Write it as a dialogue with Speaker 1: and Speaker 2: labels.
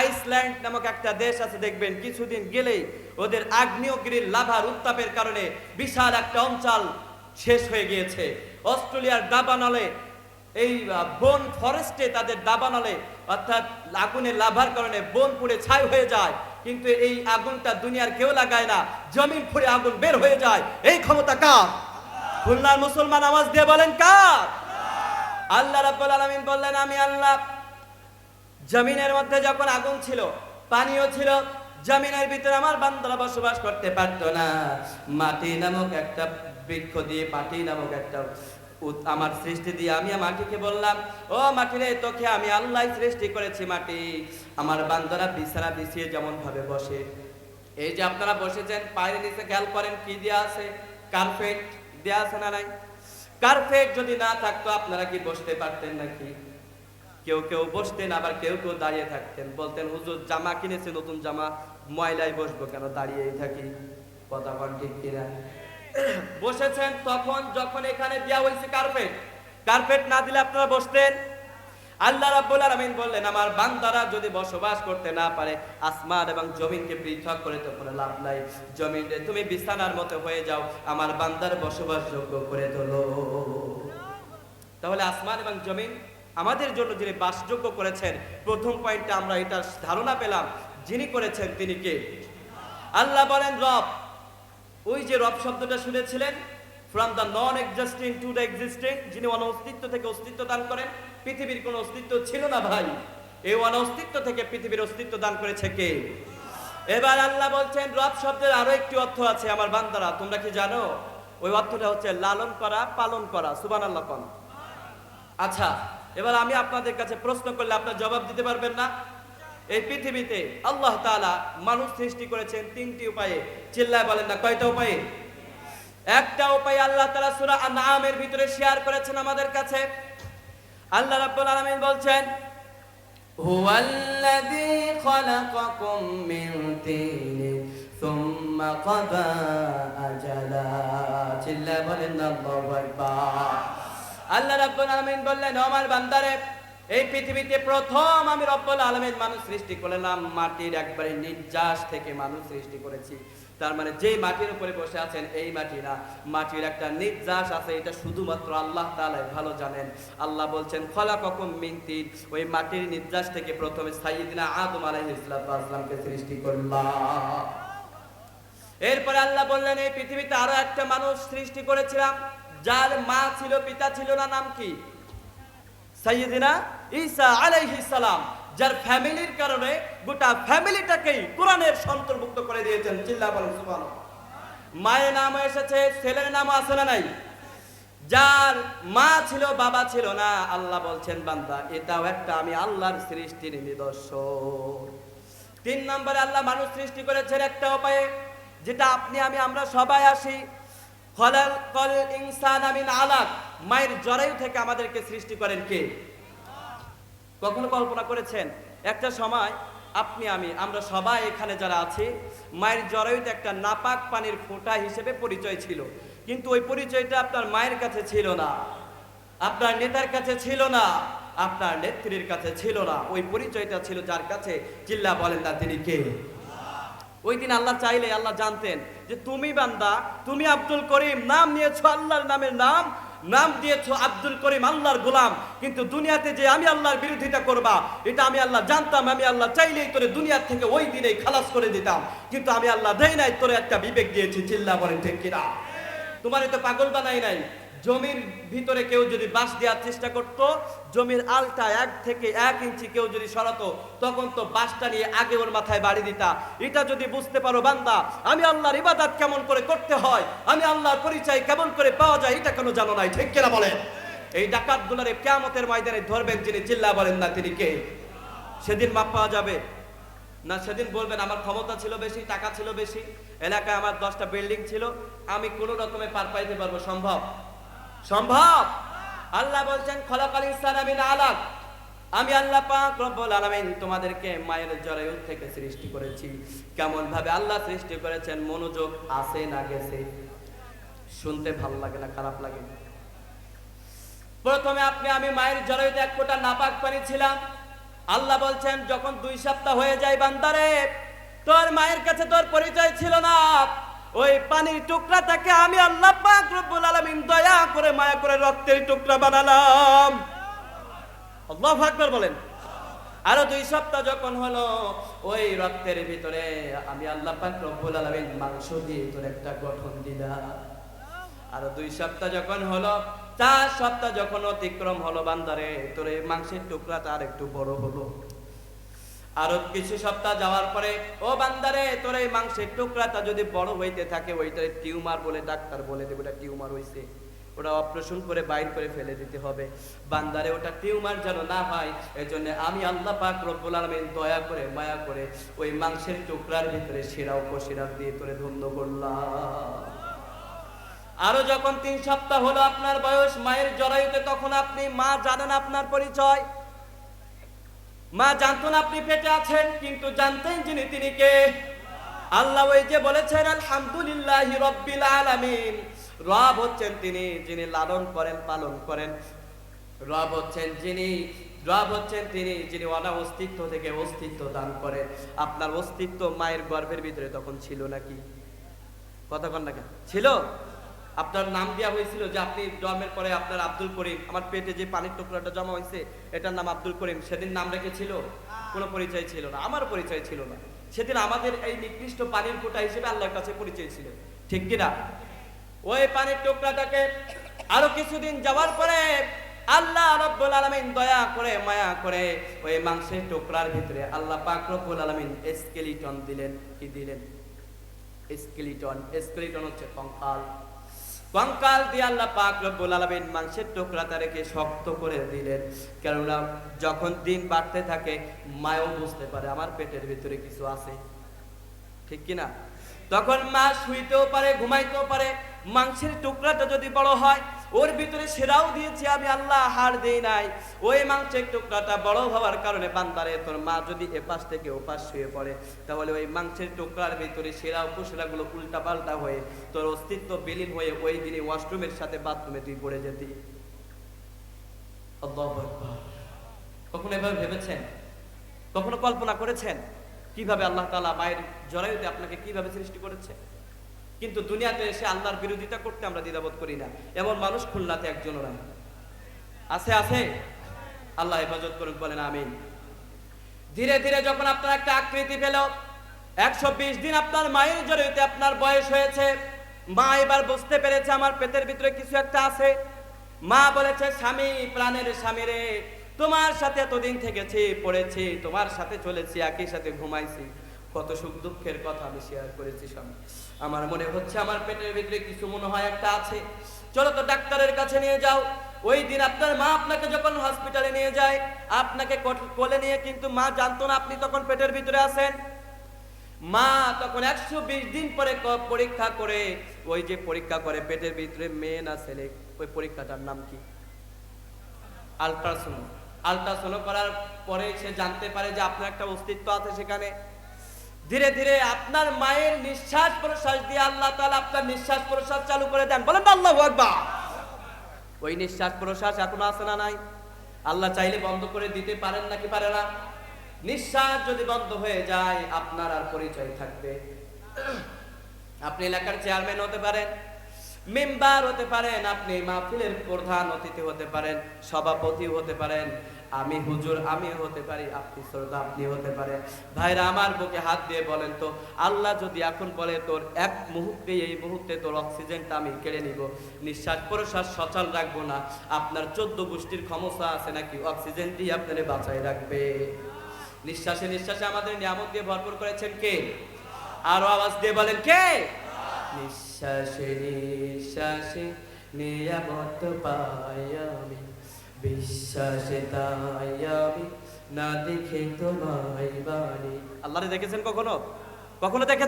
Speaker 1: Iceland নামক একটা দেশ আছে, দেখবেন, কিছুদিন গেলেই ওদের আগ্নেয়গিরির লাভার উত্তাপের কারণে বিশাল একটা অঞ্চল শেষ হয়ে গিয়েছে। অস্ট্রেলিয়ার দাবানলে, এই বন ফরেস্টে তাদের দাবানলে, অর্থাৎ আগুনের লাভার কারণে বন পুড়ে ছাই হয়ে যায়, কিন্তু এই আগুনটা দুনিয়ার কেউ লাগায় না, জমিন ফুড়ে আগুন বের হয়ে যায়। এই ক্ষমতা কার? খুলনার মুসলমান আওয়াজ দিয়ে বলেন কার? আল্লাহ রাব্বুল আলামিন বললেন, আমি আল্লাহ জমিনের মধ্যে যখন আগুন ছিল, পানিও ছিল, জমিনের ভিতরে আমার বান্দারা বসবাস করতে পারত না। মাটি নামক একটা বৃক্ষ দিয়ে, মাটি নামক একটা আমার সৃষ্টি দিয়ে আমি মাটিকে বললাম, ও মাটি রে, তোকে আমি আল্লাহ সৃষ্টি করেছি মাটি। আমার বান্দারা বিছানা বিছিয়ে যেমন ভাবে বসে। এই যে আপনারা বসেছেন, পায়ের নিচে খেয়াল করেন কি দেওয়া আছে? কার্পেট দেওয়া আছে না নাই? কার্পেট যদি না থাকতো আপনারা কি বসতে পারতেন নাকি? কেউ কেউ বসতেন, আবার কেউ কেউ দাঁড়িয়ে থাকতেন। বলতেন, হুজুর, জামা কিনেছে, নতুন জামা, ময়লায় বসবো কেন? দাঁড়িয়েই থাকি। কথা বল ঠিক কিনা। বসেছেন তখন যখন এখানে দেওয়া হয়েছে কার্পেট কার্পেট না দিলে আপনারা বসতেন? আল্লাহ রাব্বুল আলামিন বললেন, আমার বান্দারা যদি বসবাস করতে না পারে, আসমান এবং জমিনকে পৃথক করে তো কোনো লাভ নাই। জমিনে, তুমি বিছানার মতো হয়ে যাও, আমার বান্দার বসবাসযোগ্য করে তোলো। তাহলে আসমান এবং জমিন আমাদের জন্য যিনি বাসযোগ্য করেছেন, প্রথম পয়েন্টে আমরা এটার ধারণা পেলাম, যিনি করেছেন তিনি কে? আল্লাহ বলেন, রব। ওই যে রব শব্দটা শুনেছিলেন? From the non existing to the existing যিনি অনস্তিত্ব থেকে অস্তিত্ব দান করেন, পৃথিবীর কোনো অস্তিত্ব ছিল না ভাই। এই অনস্তিত্ব থেকে পৃথিবীর অস্তিত্ব দান করেছে কে? এবার আল্লাহ বলছেন, রব শব্দের আরও একটি অর্থ আছে আমার বান্দারা, তোমরা কি জানো? ওই অর্থটা হচ্ছে লালন করা, পালন করা সুবান আল্লাহ আচ্ছা এবার আমি আপনাদের কাছে প্রশ্ন করলে আপনার জবাব দিতে পারবেন না এই পৃথিবীতে আল্লাহ তাআলা মানুষ সৃষ্টি করেছেন তিনটি উপায়ে চিল্লায় বলেন না কয়টা উপায়ে একটা উপায় আল্লাহ তাআলা সূরা আনআমের ভিতরে শেয়ার করেছেন আমাদের কাছে আল্লাহ রাব্বুল আলামিন বলছেন هو الذي خلقكم من طين ثم قضى أجلا চিল্লায় বলেন না আল্লাহু আকবার আল্লাহ রাব্বুল আলামিন বললেন আমার বান্দারে, এই পৃথিবীতে প্রথম আমি রব্বুল আলামিন মানুষ সৃষ্টি করলাম। মাটির একবারে নির্যাস থেকে মানুষ সৃষ্টি করেছি। তার মানে যেই মাটির উপরে বসে আছেন, এই মাটি না। মাটির একটা নির্যাস আছে, এটা শুধুমাত্র আল্লাহ তাআলাই ভালো জানেন। আল্লাহ বলছেন, খলাকাকুম মিন তিন। ওই মাটির নির্যাস থেকে প্রথমে সাইয়্যিদিনা আদম আলাইহিস সালামকে সৃষ্টি করলাম। এরপরে আল্লাহ বললেন, এই পৃথিবীতে আরও একটা মানুষ সৃষ্টি করেছিলাম। যার মা ছিল, পিতা ছিল না, নাম কি? সাইয়েদিনা ঈসা আলাইহিস সালাম, যার ফ্যামিলির কারণে গোটা ফ্যামিলিটাকেই কোরআনের অন্তর্ভুক্ত করে দিয়েছেন। চিল্লা বলেন, সুবহানাল্লাহ। মায়ের নাম এসেছে, ছেলের নাম আছে না নাই? যার মা ছিল, বাবা ছিল না, আল্লাহ বলছেন, বান্দা, এটাও একটা আমি আল্লাহর সৃষ্টির নিদর্শন। তিন নম্বরে আল্লাহ মানুষ সৃষ্টি করেছেন একটা উপায়ে, যেটা আপনি, আমি, আমরা সবাই আসি। খলাল কল ইনসান আমিন আলাক। মায়ের জরায়ু থেকে আমাদেরকে সৃষ্টি করেন কে? কখনো কল্পনা করেছেন? একটা সময় আপনি, আমি, আমরা সবাই এখানে যারা আছি, মায়ের জরায়ুতে একটা নাপাক পানির ফোঁটা হিসেবে পরিচয় ছিল। কিন্তু ওই পরিচয়টা আপনার মায়ের কাছে ছিল না। আপনার নেতার কাছে ছিল না। আপনার নেত্রীর কাছে ছিল না। ওই পরিচয়টা ছিল যার কাছে চিল্লা বলেন না তিনি কে? ওই দিন আল্লাহ চাইলে আল্লাহ জানতেন যে তুমি বান্দা, তুমি আব্দুল করিম, নাম নিয়েছো আল্লাহর নামের নাম নাম দিয়েছ আব্দুল করিম আল্লাহর গোলাম। কিন্তু দুনিয়াতে যে আমি আল্লাহর বিরোধিতা করবা, এটা আমি আল্লাহ জানতাম, আমি আল্লাহ চাইলেই তোরে দুনিয়ার থেকে ওই দিনেই খালাস করে দিতাম। কিন্তু আমি আল্লাহ দেই নাই, তোরে একটা বিবেক দিয়েছি, চিল্লা বলেন ঠিক কিনা? তোমার তো পাগল বানাই নাই। জমির ভিতরে কেউ যদি বাঁশ দেওয়ার চেষ্টা করত, জমির আলটা এক থেকে এক ইঞ্চি কেউ যদি সরাতো, তখন তো বাঁশটা নিয়ে আগে ওর মাথায় বাড়ি দিতা। এটা যদি বুঝতে পারো বান্দা, আমি আল্লাহর ইবাদত কেমন করে করতে হয়, আমি আল্লাহর পরিচয় কেমন করে পাওয়া যায়, এটা কেন জানো নাই, ঠিক কিনা বলেন? এই ডাকাত গুলারে কেমতের ময়দানে ধরবেন যিনি, চিল্লা বলেন না তিনি কে? সেদিন মাপ পাওয়া যাবে। না, সেদিন বলবেন, আমার ক্ষমতা ছিল বেশি, টাকা ছিল বেশি, এলাকায় আমার দশটা বিল্ডিং ছিল, আমি কোনো রকমে পার পাইতে পারব, সম্ভব? সম্ভব? আল্লাহ বলছেন খলাকাল ইনসান আমিন আলাক। আমি আল্লাহ পাক রব্বুল আলামিন তোমাদেরকে মায়ের জরায়ু থেকে সৃষ্টি করেছি। কেমন ভাবে আল্লাহ সৃষ্টি করেছেন, মনোযোগ আছে না গেছে? শুনতে ভালো লাগে না, খারাপ লাগে। প্রথমে আপনি, আমি মায়ের জরায়ুতে এক ফোঁটা নাপাক পানি ছিলাম। আল্লাহ বলছেন, যখন দুই সপ্তাহ হয়ে যায় বান্দারে, তোর মায়ের কাছে তোর পরিচয় ছিল না। ওই পানির টুকরাটাকে আমি আল্লাহ পাক রব্বুল আলামিন দয়া করে, মায়া করে রক্তের টুকরা বানালাম। আল্লাহু আকবার বলেন। আরও দুই সপ্তাহ যখন হলো, ওই রক্তের ভিতরে আমি আল্লাহ পাক রব্বুল আলামিন মাংস দিয়ে তোর একটা গঠন দিলাম। আরও দুই সপ্তাহ যখন হলো, চার সপ্তাহ যখন অতিক্রম হলো বান্দারে, তোর এই মাংসের টুকরাটা আর একটু বড় হলো। আরও কিছু সপ্তাহ যাওয়ার পরে, ও বান্দারে, তোর এই মাংসের টুকরাটা যদি বড় হইতে থাকে ওইটা টিউমার বলে ডাক্তার বলে দেবে, ওটা টিউমার হইছে। ওটা অপারেশন করে বাইর করে ফেলে দিতে হবে। বান্দারে, ওটা টিউমার যেন না হয় এই জন্য আমি আল্লাহ পাক রব্বুল আলামিন দয়া করে, মায়া করে ওই মাংসের টুকরার ভিতরে সেরা উপসেরা দিয়ে তোরে ধন্য করলাম। আরও যখন তিন সপ্তাহ হলো আপনার বয়স, মায়ের জরায়ুতে তখন আপনি মা জানেন আপনার পরিচয়। মা জানতেন আপনি পেটে আছেন, কিন্তু জানতেন যিনি, তিনি কে? আল্লাহ ওই যে বলেছেন, আলহামদুলিল্লাহ রব্বিল আলামিন। রব হচ্ছেন তিনি, যিনি লালন করেন, পালন করেন। রব হচ্ছেন যিনি, রব হচ্ছেন তিনি, যিনি অনা অস্তিত্ব থেকে অস্তিত্ব দান করেন। আপনার অস্তিত্ব মায়ের গর্ভের ভিতরে তখন ছিল নাকি? কথা কন না কেন? ছিল? আপনার নাম দেওয়া হয়েছিল যে আপনি জন্মের পরে আপনার আব্দুল করিম, আমার পেটে যে পানির টুকরাটা জমা হয়েছে, এটার নাম আব্দুল করিম। সেদিন নাম রেখেছিল কোনো পরিচয় ছিল না, আমার পরিচয় ছিল না। সেদিন আমাদের এই নিকৃষ্ট পানির ফোঁটা হিসেবে আল্লাহর কাছে পরিচয় ছিল। ঠিক কিনা ওই পানির টুকরাটাকে আরও কিছুদিন যাওয়ার পরে আল্লাহ রব্বুল আলামিন দয়া করে, মায়া করে ওই মাংসের টুকরার ভিতরে আল্লাহ পাক রব্বুল আলামিন স্কেলিটন দিলেন। কি দিলেন? স্কেলিটন স্কেলিটন হচ্ছে কঙ্কাল। কঙ্কাল দিয়ে আল্লাহ পাক রব্বুল আলামিন মাংসের টুকরাটা রেখে শক্ত করে দিলেন। কেননা যখন দিন বাড়তে থাকে, মায়ও বুঝতে পারে, আমার পেটের ভিতরে কিছু আছে। ঠিক কি না তখন মা শুইতেও পারে, ঘুমাইতেও পারে। মাংসের টুকরাটা যদি বড় হয় ওর ভিতরে সেরাও দিয়েছি, আমি আল্লাহ হাড় দেই নাই। ওই মাংসের টুকরাটা বড় হওয়ার কারণে বান্দারে, তোর মা যদি এপাশ থেকে ওপাশ শুয়ে পড়ে, তাহলে ওই মাংসের টুকরার ভিতরে সেরা উপসেরাগুলো উল্টা পাল্টা হয়ে, তোর অস্তিত্ব বিলীন হয়ে ওই দিনে ওয়াশরুমের সাথে বাথরুমে তুই পড়ে যেতি। কখনো এভাবে ভেবেছেন? কখনো কল্পনা করেছেন? কীভাবে আল্লাহ তালা মায়ের জরায়ুতে আপনাকে কীভাবে সৃষ্টি করেছে? কিন্তু দুনিয়াতে এসে আল্লাহর বিরোধিতা করতে আমরা দ্বিধাবোধ করি না। এমন মানুষ খুলনাতে একজনও নাই। আছে আছে? আল্লাহ হেফাজত করুক, বলেন আমিন। ধীরে ধীরে যখন আপনার একটা আকৃতি পেল, একশো বিশ দিন আপনার মায়ের জড়িতে আপনার বয়স হয়েছে। মা এবার বুঝতে পেরেছে আমার পেটের ভিতরে কিছু একটা আছে। মা বলেছে, স্বামী, প্রাণের স্বামী রে, তোমার সাথে এতদিন থেকেছি, পড়েছি, তোমার সাথে চলেছি, একই সাথে ঘুমাইছি। কত সুখ দুঃখের কথা আমি শেয়ার করেছি স্বামী আমার মনে হচ্ছে আমার পেটের ভিতরে কিছু মনে হয় একটা আছে। চলো তো ডাক্তারের কাছে নিয়ে যাও। ওই দিন আপনার মা আপনাকে যখন হসপিটালে নিয়ে যায়, আপনাকে কোলে নিয়ে কিন্তু মা জানতো না আপনি তখন পেটের ভিতরে আছেন। মা তখন একশো বিশ দিন পরে পরীক্ষা করে, ওই যে পরীক্ষা করে পেটের ভিতরে মেয়ে না ছেলে, ওই পরীক্ষাটার নাম কি? আলট্রাসোনো আলট্রাসোনো করার পরে সে জানতে পারে যে আপনার একটা অস্তিত্ব আছে সেখানে। ধীরে ধীরে আপনার মায়ের নিঃশ্বাস প্রশ্বাস দিয়ে আল্লাহ তাআলা আপনার নিঃশ্বাস প্রশ্বাস চালু করে দেন। বলেন আল্লাহ ওই নিঃশ্বাস প্রশ্বাস এখনও আছে না নাই? আল্লাহ চাইলে বন্ধ করে দিতে পারেন নাকি পারে না? নিঃশ্বাস যদি বন্ধ হয়ে যায়, আপনার আর পরিচয় থাকবে। আপনি এলাকার চেয়ারম্যান হতে পারেন, মেম্বার হতে পারেন, আপনি মাহফিলের প্রধান অতিথি হতে পারেন সভাপতি হতে পারেন। আমি হুজুর আমি হতে পারি, আপনি শ্রোতা, আপনি হতে পারেন ভাইরা, আমার বুকে হাত দিয়ে বলেন তো, আল্লাহ যদি এখন বলে তোর এক মুহূর্তে, এই মুহূর্তে তোর অক্সিজেনটা আমি কেড়ে নিব, নিঃশ্বাস প্রশ্বাস সচল রাখব না, আপনার চোদ্দ গোষ্ঠীর ক্ষমতা আছে নাকি? অক্সিজেনটি আপনারে বাঁচায় রাখবে। নিঃশ্বাসে নিঃশ্বাসে আমাদের নিয়ামত দিয়ে ভরপুর করেছেন কে? আরও আওয়াজ দিয়ে বলেন কে? নিঃশ্বাসে নিঃশ্বাসে নিয়ামত পাই আমি। বিশ্বাসে তাই না দেখে তোমায় বাড়ি আল্লাহরে দেখেছেন কখনো? কখনো দেখেছেন?